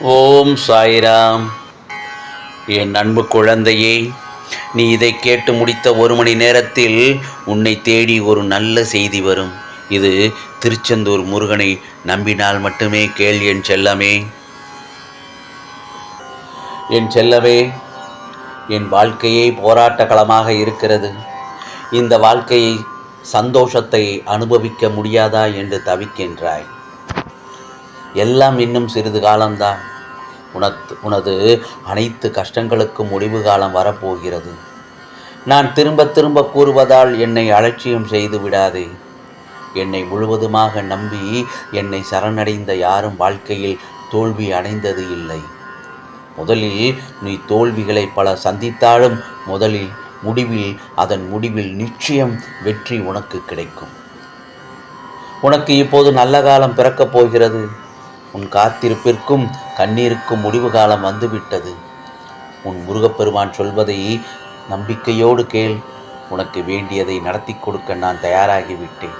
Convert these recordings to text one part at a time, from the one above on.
ஓம் சாய்ராம். என் அன்பு குழந்தையே நீ இதை கேட்டு முடித்த ஒரு மணி நேரத்தில் உன்னை தேடி ஒரு நல்ல செய்தி வரும். இது திருச்செந்தூர் முருகனை நம்பினால் மட்டுமே கேள் என் செல்லமே. என் செல்லவே என் வாழ்க்கையே போராட்ட களமாக இருக்கிறது. இந்த வாழ்க்கையை சந்தோஷத்தை அனுபவிக்க முடியாதா என்று தவிக்கின்றாய். எல்லாம் இன்னும் சிறிது காலம்தான். உனத் உனது அனைத்து கஷ்டங்களுக்கும் முடிவு காலம் வரப்போகிறது. நான் திரும்ப திரும்ப கூறுவதால் என்னை அலட்சியம் செய்து விடாதே. என்னை முழுவதுமாக நம்பி என்னை சரணடைந்த யாரும் வாழ்க்கையில் தோல்வி அடைந்தது இல்லை. முதலில் நீ தோல்விகளை பல சந்தித்தாலும் முதலில் முடிவில் அதன் முடிவில் நிச்சயம் வெற்றி உனக்கு கிடைக்கும். உனக்கு இப்போது நல்ல காலம் பிறக்கப் போகிறது. உன் காத்திருப்பிற்கும் கண்ணீருக்கும் முடிவு காலம் வந்துவிட்டது. உன் முருகப்பெருமான் சொல்வதை நம்பிக்கையோடு கேள். உனக்கு வேண்டியதை நடத்தி கொடுக்க நான் தயாராகிவிட்டேன்.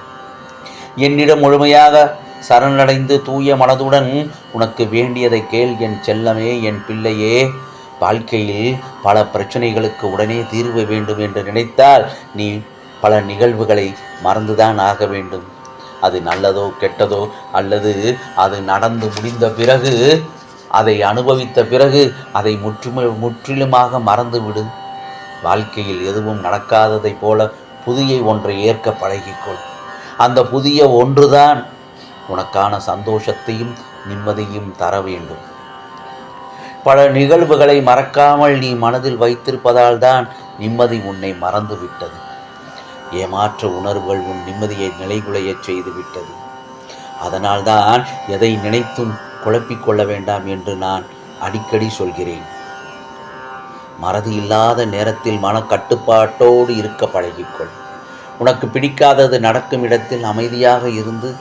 என்னிடம் முழுமையாக சரணடைந்து தூய மனதுடன் உனக்கு வேண்டியதை கேள். என் செல்லமே என் பிள்ளையே வாழ்க்கையில் பல பிரச்சனைகளுக்கு உடனே தீர்வு வேண்டும் என்று நினைத்தால் நீ பல நிகழ்வுகளை மறந்துதான் ஆக வேண்டும். அது நல்லதோ கெட்டதோ அல்லது அது நடந்து முடிந்த பிறகு அதை அனுபவித்த பிறகு அதை முற்றுமு முற்றிலுமாக மறந்துவிடு வாழ்க்கையில் எதுவும் நடக்காததைப் போல புதிய ஒன்றை ஏற்க பழகிக்கொள். அந்த புதிய ஒன்றுதான் உனக்கான சந்தோஷத்தையும் நிம்மதியும் தர வேண்டும். பல நிகழ்வுகளை மறக்காமல் நீ மனதில் வைத்திருப்பதால் தான் நிம்மதி உன்னை மறந்து விட்டது ஏமாற்ற உணர்வுகள் உன் நிம்மதியை நிலைகுலையச் செய்துவிட்டது. அதனால்தான் எதை நினைத்தும் குழப்பிக்கொள்ள வேண்டாம் என்று நான் அடிக்கடி சொல்கிறேன். மறதி இல்லாத நேரத்தில் மன கட்டுப்பாட்டோடு இருக்க பழகிக்கொள். உனக்கு பிடிக்காதது நடக்கும் இடத்தில் அமைதியாக இருந்து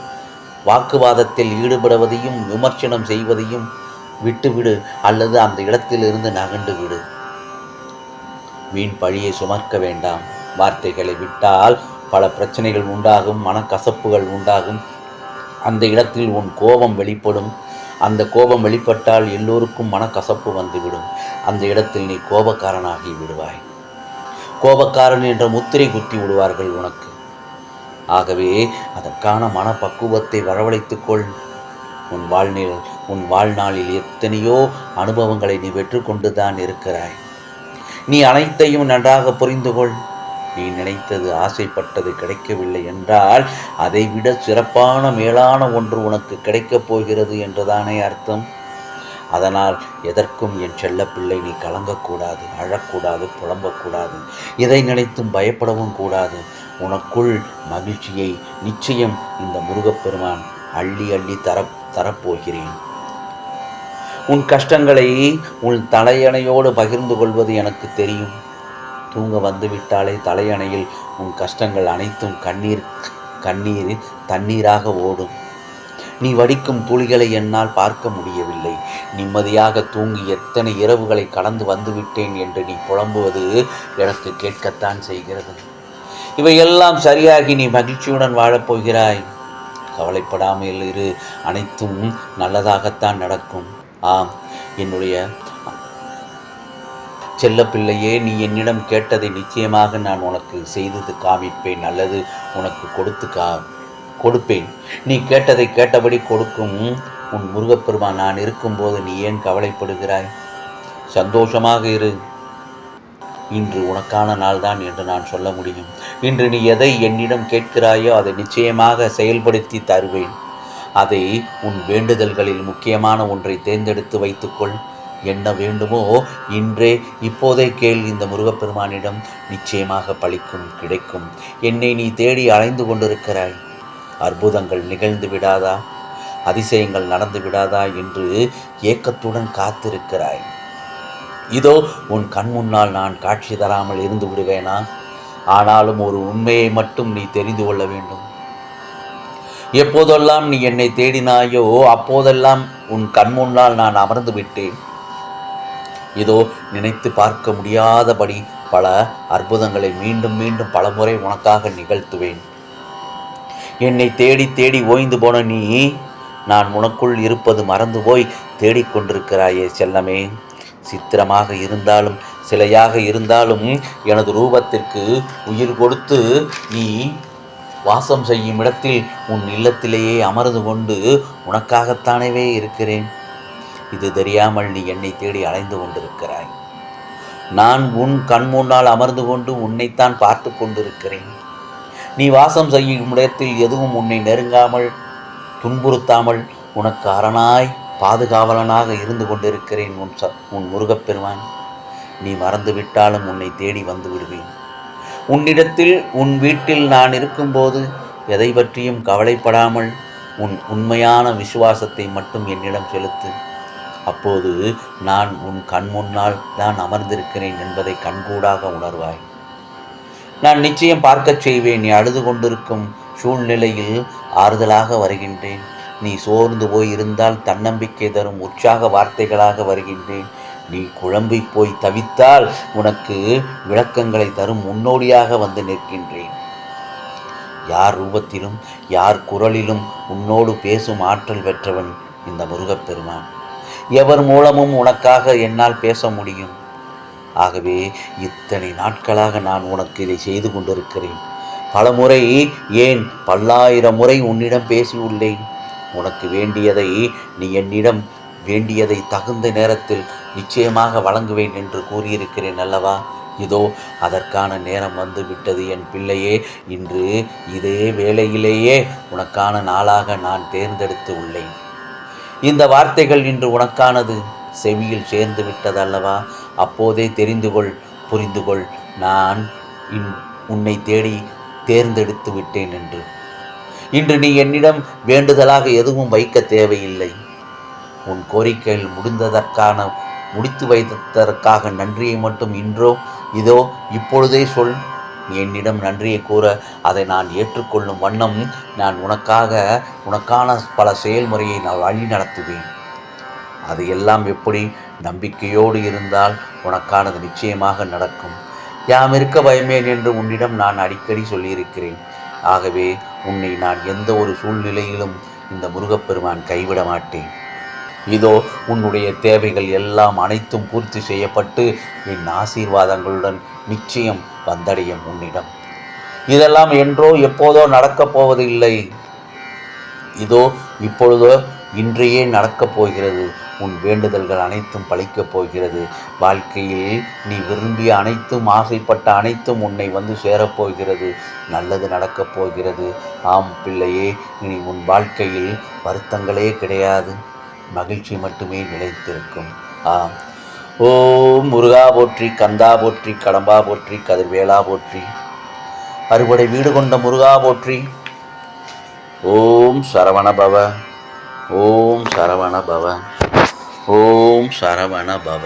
வாக்குவாதத்தில் ஈடுபடுவதையும் விமர்சனம் செய்வதையும் விட்டுவிடு அல்லது அந்த இடத்திலிருந்து நகண்டு விடு வீண் பழியை சுமக்க வேண்டாம். வார்த்தைகளை விட்டால் பல பிரச்சனைகள் உண்டாகும் மனக்கசப்புகள் உண்டாகும். அந்த இடத்தில் உன் கோபம் வெளிப்படும். அந்த கோபம் வெளிப்பட்டால் எல்லோருக்கும் மனக்கசப்பு வந்துவிடும். அந்த இடத்தில் நீ கோபக்காரனாகி விடுவாய். கோபக்காரன் என்ற முத்திரை குத்தி விடுவார்கள் உனக்கு. ஆகவே அதற்கான மனப்பக்குவத்தை வரவழைத்துக்கொள் உன் வாழ்நில் உன் வாழ்நாளில் எத்தனையோ அனுபவங்களை நீ வெற்றுக்கொண்டுதான் இருக்கிறாய். நீ அனைத்தையும் நன்றாக புரிந்து கொள் நீ நினைத்தது ஆசைப்பட்டது கிடைக்கவில்லை என்றால் அதைவிட சிறப்பான மேலான ஒன்று உனக்கு கிடைக்கப் போகிறது என்றுதானே அர்த்தம்? அதனால் எதற்கும் என் செல்ல பிள்ளை நீ கலங்கக்கூடாது அழக்கூடாது புலம்பக்கூடாது. இதை நினைத்தும் பயப்படவும் கூடாது. உனக்குள் மகிழ்ச்சியை நிச்சயம் இந்த முருகப்பெருமான் அள்ளி அள்ளி தர தரப்போகிறேன். உன் கஷ்டங்களை உன் தலையணையோடு பகிர்ந்து கொள்வது எனக்கு தெரியும். தூங்க வந்துவிட்டாலே தலையணையில் உன் கஷ்டங்கள் அனைத்தும் கண்ணீர் கண்ணீர் தண்ணீராக ஓடும். நீ வடிக்கும் துளிகளை என்னால் பார்க்க முடியவில்லை. நிம்மதியாக தூங்கி எத்தனை இரவுகளை கடந்து வந்துவிட்டேன் என்று நீ புலம்புவது எனக்கு கேட்கத்தான் செய்கிறது. இவையெல்லாம் சரியாகி நீ மகிழ்ச்சியுடன் வாழப்போகிறாய் கவலைப்படாமல் இரு. அனைத்தும் நல்லதாகத்தான் நடக்கும். ஆம் என்னுடைய செல்லப்பிள்ளையே நீ என்னிடம் கேட்டதை நிச்சயமாக நான் உனக்கு செய்தது காமிப்பேன் அல்லது உனக்கு கொடுத்து கா கொடுப்பேன். நீ கேட்டதை கேட்டபடி கொடுக்கும் உன் முருகப்பெருமான் நான் இருக்கும்போது நீ ஏன் கவலைப்படுகிறாய்? சந்தோஷமாக இரு. இன்று உனக்கான நாள்தான் என்று நான் சொல்ல முடியும். இன்று நீ எதை என்னிடம் கேட்கிறாயோ அதை நிச்சயமாக செயல்படுத்தி தருவேன். அதை உன் வேண்டுதல்களில் முக்கியமான ஒன்றை தேர்ந்தெடுத்து வைத்துக்கொள். என்ன வேண்டுமோ இன்றே இப்போதே கேள் இந்த முருகப்பெருமானிடம். நிச்சயமாக பழிக்கும் கிடைக்கும். என்னை நீ தேடி அலைந்து கொண்டிருக்கிறாய். அற்புதங்கள் நிகழ்ந்து விடாதா? அதிசயங்கள் நடந்து விடாதா என்று ஏக்கத்துடன் காத்திருக்கிறாய். இதோ உன் கண் முன்னால் நான் காட்சி தராமல் இருந்து விடுவேனா? ஆனாலும் ஒரு உண்மையை மட்டும் நீ தெரிந்து கொள்ள வேண்டும். எப்போதெல்லாம் நீ என்னை தேடினாயோ அப்போதெல்லாம் உன் கண் முன்னால் நான் அமர்ந்து விட்டேன். இதோ நினைத்து பார்க்க முடியாதபடி பல அற்புதங்களை மீண்டும் மீண்டும் பலமுறை உனக்காக நிகழ்த்துவேன். என்னை தேடி தேடி ஓய்ந்து போன நீ நான் உனக்குள் இருப்பது மறந்து போய் தேடிக்கொண்டிருக்கிறாயே செல்லமே. சித்திரமாக இருந்தாலும் சிலையாக இருந்தாலும் எனது ரூபத்திற்கு உயிர் கொடுத்து நீ வாசம் செய்யும் இடத்தில் உன் இல்லத்திலேயே அமர்ந்து கொண்டு உனக்காகத்தானவே இருக்கிறேன். இது தெரியாமல் நீ என்னை தேடி அலைந்து கொண்டிருக்கிறாய். நான் உன் கண் முன்னால் அமர்ந்து கொண்டு உன்னைத்தான் பார்த்து கொண்டிருக்கிறேன். நீ வாசம் செய்யும் இடத்தில் எதுவும் உன்னை நெருங்காமல் துன்புறுத்தாமல் உனக்கு அரணாய் பாதுகாவலனாக இருந்து கொண்டிருக்கிறேன் உன் ச உன் முருகப்பெருமான். நீ மறந்துவிட்டாலும் உன்னை தேடி வந்து விடுவேன். உன்னிடத்தில் உன் வீட்டில் நான் இருக்கும்போது எதை பற்றியும் கவலைப்படாமல் உன் உண்மையான விசுவாசத்தை மட்டும் என்னிடம் செலுத்து. அப்போது நான் உன் கண் முன்னால் தான் அமர்ந்திருக்கிறேன் என்பதை கண்கூடாக உணர்வாய். நான் நிச்சயம் பார்க்கச் செய்வேன் நீ அழுது கொண்டிருக்கும் சூழ்நிலையில் ஆறுதலாக வருகின்றேன். நீ சோர்ந்து போய் இருந்தால் தன்னம்பிக்கை தரும் உற்சாக வார்த்தைகளாக வருகின்றேன். நீ குழம்பி போய் தவித்தால் உனக்கு விளக்கங்களை தரும் முன்னோடியாக வந்து நிற்கின்றேன். யார் ரூபத்திலும் யார் குரலிலும் உன்னோடு பேசும் ஆற்றல் பெற்றவன் இந்த முருகப்பெருமான். எவர் மூலமும் உனக்காக என்னால் பேச முடியும். ஆகவே இத்தனை நாட்களாக நான் உனக்கு இதை செய்து கொண்டிருக்கிறேன். பல முறை ஏன் பல்லாயிரம் முறை உன்னிடம் பேசியுள்ளேன். உனக்கு வேண்டியதை நீ என்னிடம் வேண்டியதை தகுந்த நேரத்தில் நிச்சயமாக வழங்குவேன் என்று கூறியிருக்கிறேன் அல்லவா? இதோ அதற்கான நேரம் வந்து விட்டது என் பிள்ளையே இன்று இதே வேளையிலேயே உனக்கான நாளாக நான் தேர்ந்தெடுத்து உள்ளேன். இந்த வார்த்தைகள் இன்று உனக்கானது. செவியில் சேர்ந்து விட்டது அல்லவா அப்போதே தெரிந்து கொள் புரிந்து கொள். நான் இன் உன்னை தேடி தேர்ந்தெடுத்து விட்டேன் என்று. இன்று நீ என்னிடம் வேண்டுதலாக எதுவும் வைக்க தேவையில்லை. உன் கோரிக்கையில் முடிந்ததற்கான முடித்து வைத்ததற்காக நன்றியை மட்டும் இன்றோ இதோ இப்பொழுதே சொல். என்னிடம் நன்றியை கூற அதை நான் ஏற்றுக்கொள்ளும் வண்ணம் நான் உனக்காக உனக்கான பல செயல்முறையை நான் வழி நடத்துவேன். அது எல்லாம் எப்படி? நம்பிக்கையோடு இருந்தால் உனக்கானது நிச்சயமாக நடக்கும். யாம் இருக்க பயமேன் என்று உன்னிடம் நான் அடிக்கடி சொல்லியிருக்கிறேன். ஆகவே உன்னை நான் எந்த ஒரு சூழ்நிலையிலும் இந்த முருகப்பெருமான் கைவிட மாட்டேன். இதோ உன்னுடைய தேவைகள் எல்லாம் அனைத்தும் பூர்த்தி செய்யப்பட்டு என் ஆசீர்வாதங்களுடன் நிச்சயம் வந்தடையும் உன்னிடம் இதெல்லாம் என்றோ எப்போதோ நடக்கப் போவதில்லை. இதோ இப்பொழுதோ இன்றையே நடக்கப் போகிறது. உன் வேண்டுதல்கள் அனைத்தும் பழிக்கப் போகிறது. வாழ்க்கையில் நீ விரும்பிய அனைத்தும் ஆசைப்பட்ட அனைத்தும் உன்னை வந்து சேரப்போகிறது நல்லது நடக்கப் போகிறது. ஆம் பிள்ளையே இனி உன் வாழ்க்கையில் வருத்தங்களே கிடையாது. மகிழ்ச்சி மட்டுமே நிலைத்திருக்கும். ஆம். ஓம் முருகா போற்றி கந்தா போற்றி கடம்பா போற்றி கதிர்வேலா போற்றி அறுபடை வீடு கொண்ட முருகா போற்றி. ஓம் சரவண பவ. ஓம் சரவண பவ. ஓம் சரவணபவ